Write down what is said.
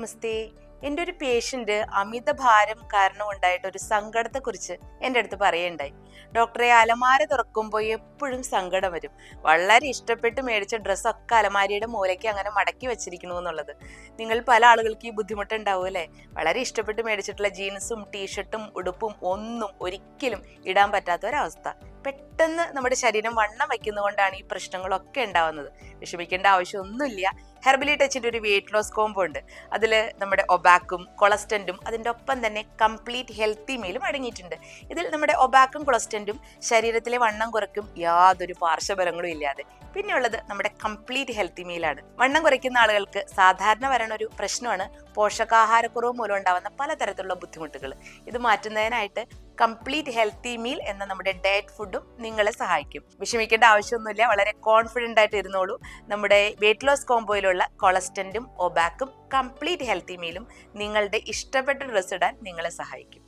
നമസ്തേ. എന്റെ ഒരു അമിത ഭാരം കാരണം ഉണ്ടായിട്ട് ഒരു സങ്കടത്തെക്കുറിച്ച് എന്റെ അടുത്ത് പറയുണ്ടായി. ഡോക്ടറെ അലമാര തുറക്കുമ്പോൾ എപ്പോഴും സങ്കടം വരും. വളരെ ഇഷ്ടപ്പെട്ട് മേടിച്ച ഡ്രസ്സൊക്കെ അലമാരിയുടെ മൂലയ്ക്ക് അങ്ങനെ മടക്കി വെച്ചിരിക്കണു എന്നുള്ളത്. നിങ്ങൾ പല ആളുകൾക്ക് ഈ ബുദ്ധിമുട്ടുണ്ടാവും അല്ലേ? വളരെ ഇഷ്ടപ്പെട്ട് മേടിച്ചിട്ടുള്ള ജീൻസും ടീഷർട്ടും ഉടുപ്പും ഒന്നും ഒരിക്കലും ഇടാൻ പറ്റാത്ത ഒരവസ്ഥ. പെട്ടെന്ന് നമ്മുടെ ശരീരം വണ്ണം വയ്ക്കുന്നതുകൊണ്ടാണ് ഈ പ്രശ്നങ്ങളൊക്കെ ഉണ്ടാവുന്നത്. വിഷമിക്കേണ്ട ആവശ്യമൊന്നുമില്ല. ഹെർബലി ടച്ചിന്റെ ഒരു വെയിറ്റ് ലോസ് കോംബോ ഉണ്ട്. അതിൽ നമ്മുടെ ഒബാക്കും കൊളസ്റ്റന്റും അതിന്റെ ഒപ്പം തന്നെ കംപ്ലീറ്റ് ഹെൽത്തി മീലും അടങ്ങിയിട്ടുണ്ട്. ഇതിൽ നമ്മുടെ ഒബാക്കും കൊളസ്റ്റന്റും ശരീരത്തിലെ വണ്ണം കുറയ്ക്കും യാതൊരു പാർശ്വഫലങ്ങളും ഇല്ലാതെ. പിന്നെയുള്ളത് നമ്മുടെ കംപ്ലീറ്റ് ഹെൽത്തി മീലാണ് വണ്ണം കുറയ്ക്കുന്ന ആളുകൾക്ക് സാധാരണ വരണ ഒരു പ്രശ്നമാണ് പോഷകാഹാരക്കുറവ് മൂലം ഉണ്ടാവുന്ന പലതരത്തിലുള്ള ബുദ്ധിമുട്ടുകൾ ഇത് മാറ്റുന്നതിനായിട്ട് കംപ്ലീറ്റ് ഹെൽത്തി മീൽ എന്ന നമ്മുടെ ഡയറ്റ് ഫുഡും നിങ്ങളെ സഹായിക്കും. വിഷമിക്കേണ്ട ആവശ്യമൊന്നുമില്ല. വളരെ കോൺഫിഡന്റ് ആയിട്ട് ഇരുന്നോളൂ. നമ്മുടെ വെയിറ്റ് ലോസ് കോംബോയിലുള്ള കൊളസ്റ്റന്റും ഒബാക്കും കംപ്ലീറ്റ് ഹെൽത്തി മീലും നിങ്ങളുടെ ഇഷ്ടപ്പെട്ട ഡ്രസ്സ് ഇടാൻ നിങ്ങളെ സഹായിക്കും.